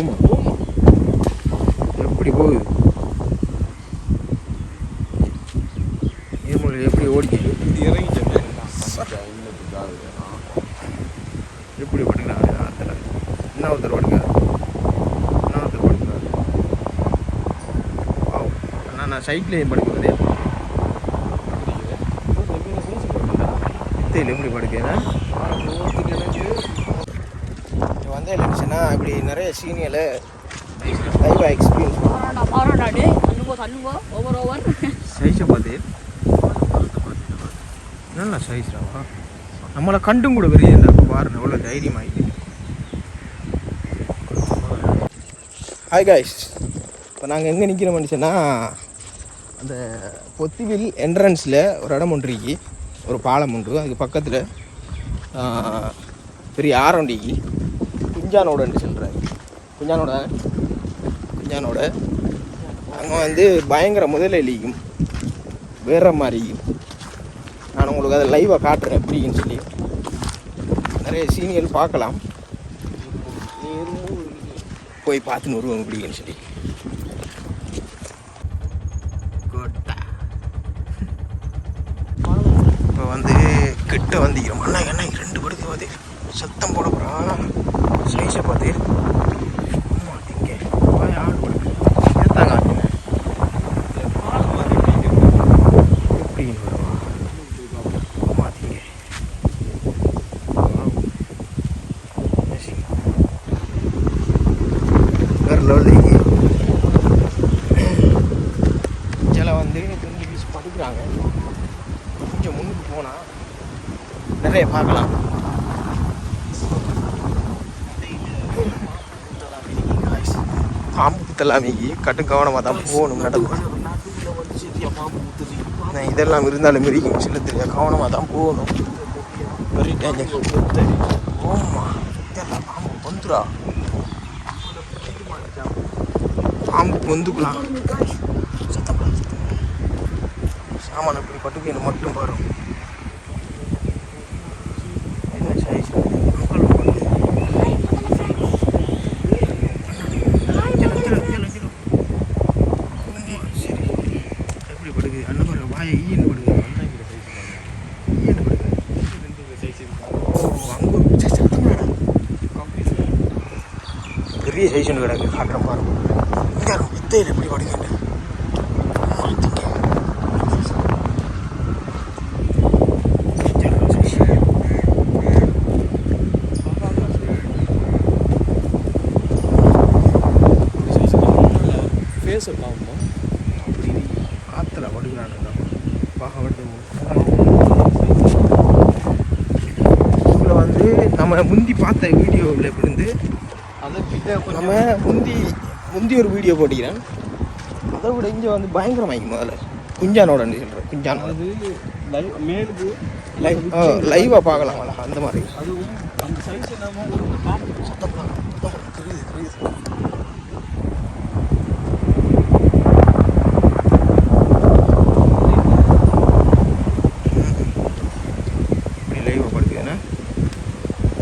ஓமா எப்படி போகுது? நீர்மூழ்கி எப்படி ஓடிச்சு? இது இறங்கிட்டேன் எப்படி ஆத்துல என்ன ஒருத்தர் படுக்கிறார் என்ன ஒருத்தர் வாவ். அண்ணா நான் சைட்லேயும் படுக்கிறதே வித்தையில் எப்படி படுக்கிறேன் வந்து இல்லைச்சுன்னா இப்படி நிறைய சீனியரில் லைவாக எக்ஸ்பீரியன்ஸ் ஓவர் ஓவர் சைஸை பார்த்து நல்ல சைஸ் நம்மளை கண்டும் கூட பெரிய அப்போ பாருங்க எவ்வளோ தைரியமாகி ஹாய் காய்ஸ் இப்போ நாங்கள் எங்கே நிற்கிறோம்னு சொன்னால் அந்த பொத்திவில் என்ட்ரன்ஸில் ஒரு இடம் ஒன்று ஒரு பாலம் உண்டு அதுக்கு பக்கத்தில் பெரிய ஆரண்டிக்கு குஞ்சானோடன்னு சொல்கிறாரு குஞ்சானோட? குஞ்சானோட. அங்கே வந்து பயங்கர முதலளிக்கும் வேற மாதிரி நான் உங்களுக்கு அதை லைவாக காட்டுறேன் எப்படின்னு சொல்லி. நிறைய சீனியல் பார்க்கலாம். போய் பார்த்துன்னு வருவோம் எப்படின்னு சொல்லி. இப்போ வந்து கிட்ட வந்திக்கிறோம் என்ன ரெண்டு படுத்து வந்து சத்தம் போட போகிறான் சைஸை பார்த்து. ஆமா, இங்கே. வாய் ஆள் படுக்கு எடுத்தாங்க எப்படின்னு வருவா? மாற்றிங்க வேறு லெவலில் சில வந்து தெரிஞ்சு பீஸ் படிக்கிறாங்க. கொஞ்சம் முன்னுக்கு போனால் நிறைய பார்க்கலாம். பாம்பு புத்தலாமிக்கு கட்டு கவனமாக தான் போகணும் நடக்கும். நான் இதெல்லாம் இருந்தாலும் மிரிக்கும் சில தெரியாது கவனமாக தான் போகணும். வெரி டேஞ்சர் ஓம்மா இதெல்லாம் பாம்பு வந்துடா பாம்பு பொந்துக்கலாம். சத்தம் போடாத, சாமான இப்படி பட்டுக்கு மட்டும் வரும் என்ன சைஸ் சரி எப்படி படுக்குது அண்ணன் பாரு வாயை ஈன்னு படுக்குது ஈன்னு படுக்குது ஓ அங்கே ஒரு சே, சத்தம் போடாத. பெரிய சைஸ் ஒன்று கிடக்கு. காட்டுறேன் பாருங்க இங்கே வித்தையில் எப்படி பாம்பா ஆற்றுல படுக்கிறான் பாக இதில் வந்து நம்ம முந்தி பார்த்த வீடியோவில் இருந்து நம்ம முந்தி முந்தி ஒரு வீடியோ போட்டிக்கிறேன் அதை விட இங்கே வந்து பயங்கரமாக்கி முதல்ல. குஞ்சானோட சொல்கிறேன் குஞ்சானோட. அது லைவ் மேலுக்கு லைவ் லைவாக பார்க்கலாம் அந்த மாதிரி. அதுவும் அந்த சைஸ் நம்ம ஒரு பாம்பு சத்தம் போடாத, சத்தம் போடாத, தெரியுது தெரியுது இப்படி லைவாக படுக்குதுன்னா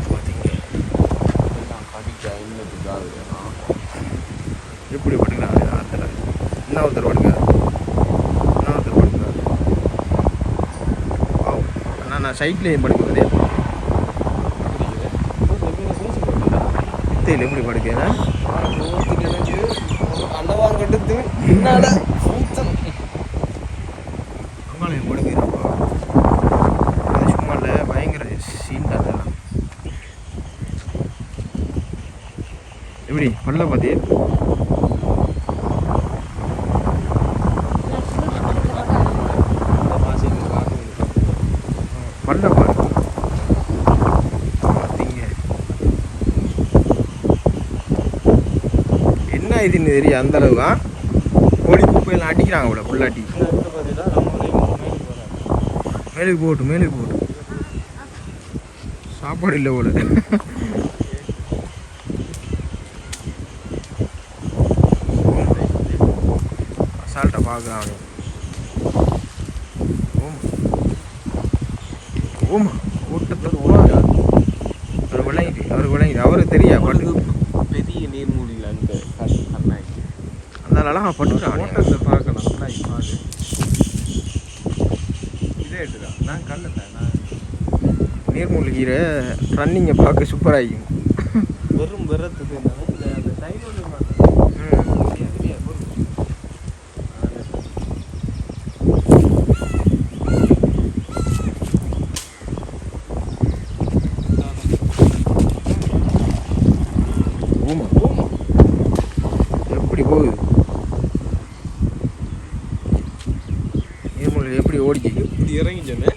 பார்த்தீங்க எப்படி படுக்கிறாங்க ஆற்றுல என்ன ஒருத்தர் படுக்கிறார் என்ன ஒருத்தர் படுக்கிறார் வாவ். சைட்லேயும் படுக்கிறதே வித்தையில் எப்படி படுக்கிறேன் அண்டவாங்கட்டு என்னடா அங்காளையும் படுக்கிறப்போ அது சும்மா இல்லை பயங்கர சீன் அதெல்லாம் எப்படி? பல்ல பார்த்தி இது இதுன்னு தெரியும் அந்த அளவு தான் கோழி குப்பையெல்லாம் அடிக்கிறாங்க இவ்வளோ புல்லாட்டி மேலுக்கு போட்டு மேலுக்கு போட்டு சாப்பாடு இல்லை போல. அசால்ட்டை பார்க்குறாங்க அவன் ஓமா. ஓமா. கூட்டத்தில் ஓமா அவர் விளங்கிட்டு அவர் விளங்கிட்டு அவருக்கு தெரியா பெரிய நீர்மூழ்கில அந்த அதனால அவன் பட்டுக்கிறான் ஓட்டத்தை பார்க்கலாம் பாரு இதே எடுத்துக்கா நான் கண்ணில் நான் நீர்மூழ்கிற ரன்னிங்கை பார்க்க சூப்பராகிக்கும் வெறும் வெறத்துக்கு என்னன்னா இந்த அந்த டைனோட ஊமா எப்படி போகுது நீர்மூழ்கி எப்படி ஓடிச்சு இப்படி இறங்கிச்சோன்னே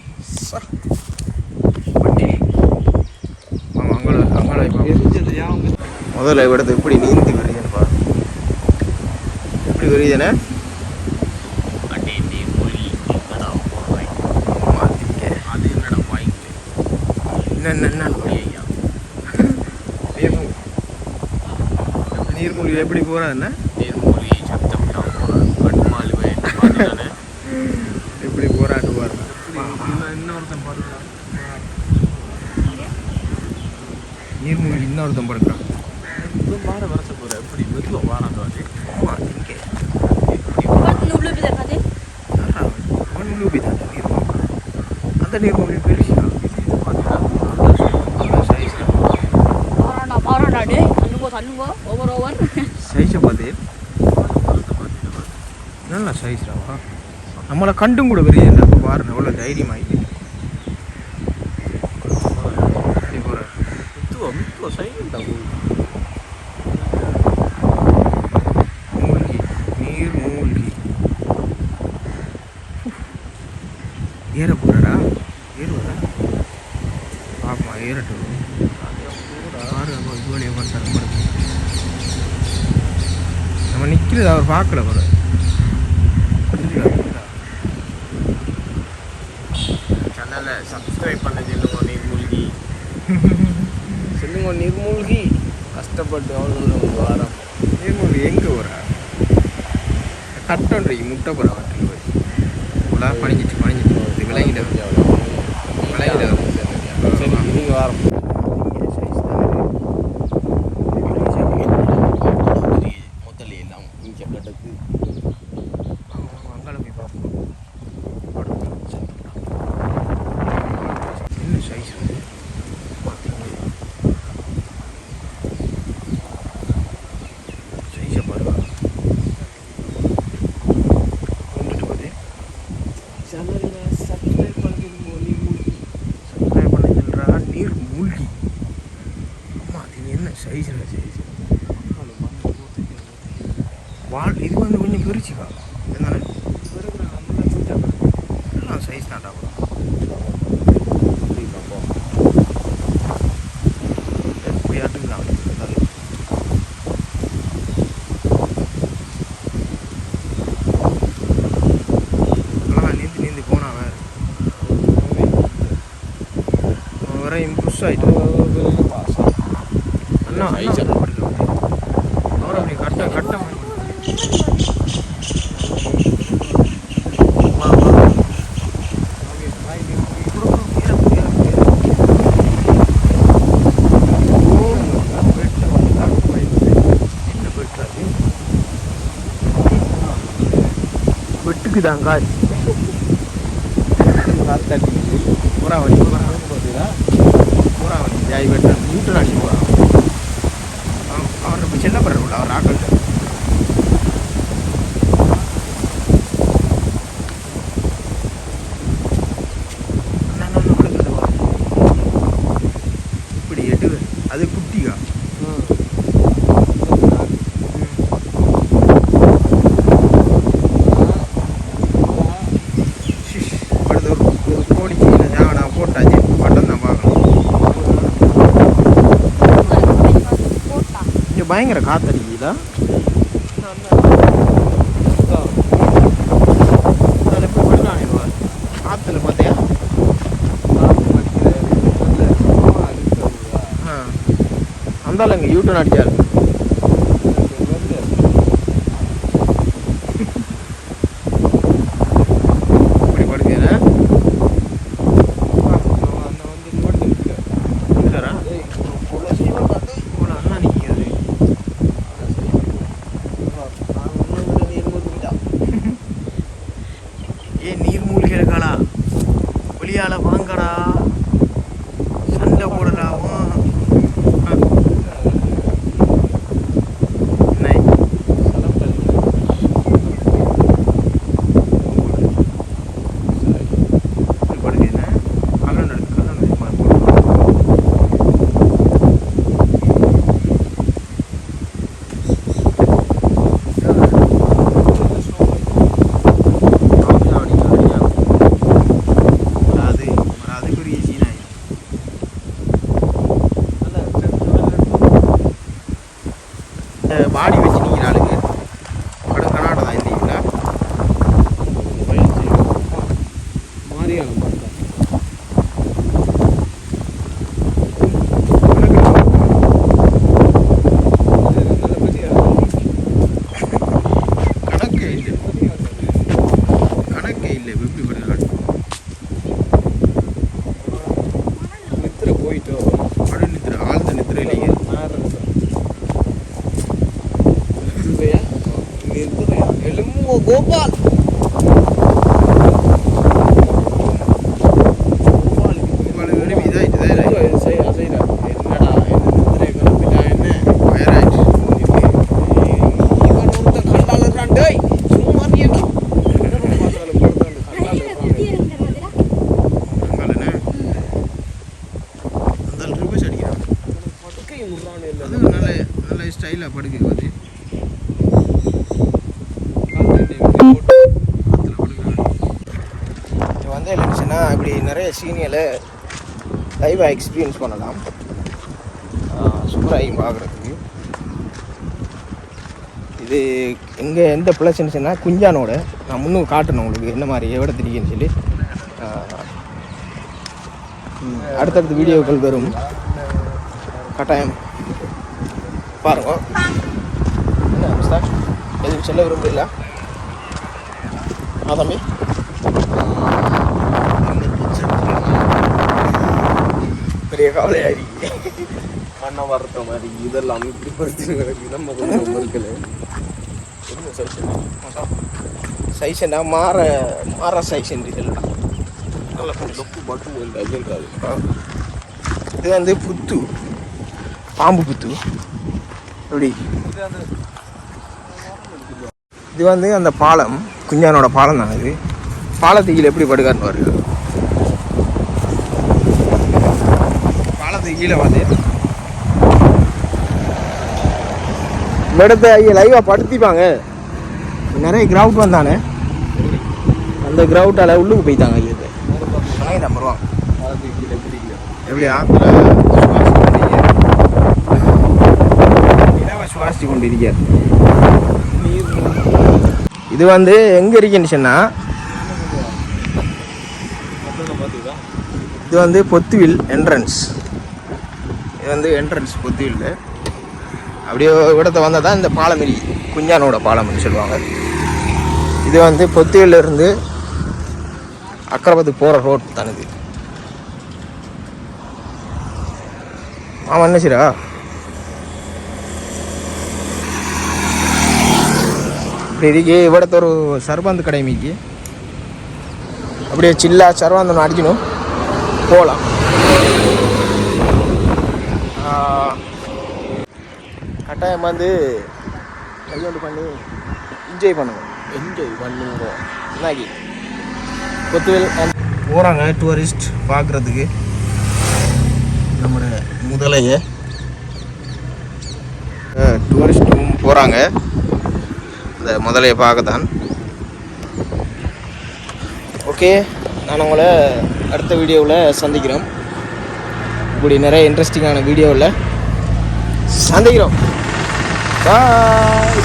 வண்டி ஆமாம் அங்கே அங்கே இப்போ எரிஞ்சது யாவும் முதல்ல இடத்து எப்படி நீந்தி வருதுன்னு எப்படி வருதுண்ணே அடி நீர்மூழ்கி அது என்னடா வாங்கிட்டு என்ன? எப்படி போகிறாதுண்ணே நீர்மூழ்கி சத்தம் போகிறான் எப்படி போராட்டு பாருங்க இன்னொருத்தன் பாருங்க நீர்மூழ்கி இன்னொருத்தன் படுக்கிறான் மாட வரச போகிற எப்படி மெதுவாக வாரான் வாட்டி மாற்றிக்க இவன் உள்ள போய் தக்காது அவன் லூபிதான் நீர்மூழ்கி அந்த நீர்மூழ்கி பெருசா சைஸில் பாறாண்டா ஓவர் பார்த்து நல்ல சைஸ்டாவா நம்மளை கண்டும் கூட பெரிய அப்போ பாருங்க எவ்வளோ தைரியமாகி ஏற போறடா ஏறுவதா? பாப்பா ஏறட்டும். பாரு அப்போ வழியாக பார்த்தாரு நம்ம நிற்கிறது அவர் பார்க்கல போல. சேனலை சப்ஸ்கிரைப் பண்ண சொல்லுங்க நீர்மூழ்கி. சொல்லுங்க நீர்மூழ்கி. கஷ்டப்பட்டு அவ்வளோ தூரம் வாரம். நீர்மூழ்கி எங்கே போகிறா கட்டன்றி முட்டை போகிற வட்டில் போய். உலா பணிஞ்சிட்டு பணிஞ்சிட்டு விளங்கிட்ட விளங்கிட்ட சரி நீங்கள் வாரம் முதல்ல எல்லாம் இங்கே கிடக்கு அங்கால போய் பார்ப்போம் என்ன சைஸ் சைஸை பாருங்க கொண்டுட்டு போகுது சேனலில் சப்ஸ்கிரைப் பண்ணுங்க நீர்மூழ்கி சப்ஸ்கிரைப் பண்ண சொல்கிறா நீர் மூழ்கி அம்மா அது என்ன சைஸில் சைஸ் வால் இது வந்து கொஞ்சம் பெருசுக்கா என்னண்ணே எல்லாம் சைஸ் தான்டா எப்படி ஆட்டுக்கலாம் எல்லாம் நீந்தி நீந்தி போனா வேறு ஆகிட்டு அண்ணா அண்ணா அவர் அப்படி கட்ட கட்ட வா, வா. குடு, குடு, ஏறு, ஏறு, ஏறு. ஓ, வெட்டு வந்தா. என்ன வெட்டு அது? வெட்டுக்குதாங்க பூரா வண்டி பூரா பூரா வண்டி ஜாய் வெட்டு நியூட்டன் அடிச்சு போகிறான் அவர் நம்ம சின்ன பரவாயில்ல அவர் ஆக்கள் இப்படி எடு அது குட்டியா ஷிஷ், அடுத்து ஒரு ஒரு கோழி கீழே நான் போட்டாச்சு பட்டம் தான் பார்க்கணும் போட்டா இங்கே பயங்கர காத்தடிக்குதா காற்றுல பார்த்தியா அந்தாலும் இங்கே யூட்டன் அடிச்சாரு. இப்படி பார்த்தீங்கன்னா இப்படி நிறைய சீனியரை லைவாக எக்ஸ்பீரியன்ஸ் பண்ணலாம். சூப்பராகி பார்க்குறதுக்கு. இது எங்கே எந்த பிளஸ் இருந்துச்சுன்னா குஞ்சானோட. நான் முன்னும் காட்டணும் உங்களுக்கு என்ன மாதிரி எவ்வளோ தெரியுன்னு சொல்லி. அடுத்தடுத்த வீடியோக்கள் வரும். கட்டாயம் பாருங்க. என்ன மிஸ்டர்? எதுவும் சொல்ல விரும்பல ஆ தம்பி? பெரிய கவலையாடி. மண்ணை வறுத்த மாதிரி இதெல்லாம் இப்படி படுத்து நம்ம கொஞ்சம் இருக்கல. என்ன மாற மாற சைஸ் என்று சொல்லலாம் நல்ல மட்டும் இல்லை அதுன்றாது இது வந்து புத்து. பாம்பு புத்து. எப்படி? இது வந்து அந்த பாலம் குஞ்சானோட பாலம் தான் இது. பாலத்துக்கு எப்படி படுக்காருன்னு வருது பாலத்துக்கு கீழே வந்து. இடத்த ஐயா லைவாக படுத்திப்பாங்க. நிறைய கிரவுட் வந்தானே. அந்த கிரவுட்டால் உள்ளுக்கு போய்த்தாங்க ஐயா இது நம்பர் ரூபா எப்படி ஆத்துல சுவாசிச்சு கொண்டு இருக்கார் இது வந்து எங்க இருக்குன்னு சொன்னா இது வந்து பொத்துவில் என்ட்ரன்ஸ் இது வந்து என்ட்ரன்ஸ் புத்தியில் அப்படியே இடத்த வந்தால் தான் இந்த பாலமிரி குஞ்சானோட பாலம்னு சொல்லுவாங்க. இது வந்து பொத்தியிலிருந்து அக்கரபத்துக்கு போகிற ரோட் தனது. இது மாமா என்ன சீரா இப்படிக்கு இவ்வளத்த ஒரு சர்பாந்து கடை மீக்கு அப்படியே சில்லா சர்வாந்தம் அடிக்கணும். போகலாம் கட்டாயம் வந்து கையொண்டு பண்ணி என்ஜாய் பண்ணுவோம் என்ஜாய் பண்ணுங்க. என்னாக்கி கொத்துவேல் போகிறாங்க டூரிஸ்ட் பார்க்குறதுக்கு நம்மளோட முதலைய. டூரிஸ்ட்டும் போகிறாங்க இந்த முதலையை பார்க்கத்தான். ஓகே நான் உங்களை அடுத்த வீடியோவில் சந்திக்கிறோம் இப்படி நிறைய இன்ட்ரெஸ்டிங்கான வீடியோவில் சந்திக்கிறோம். பாய்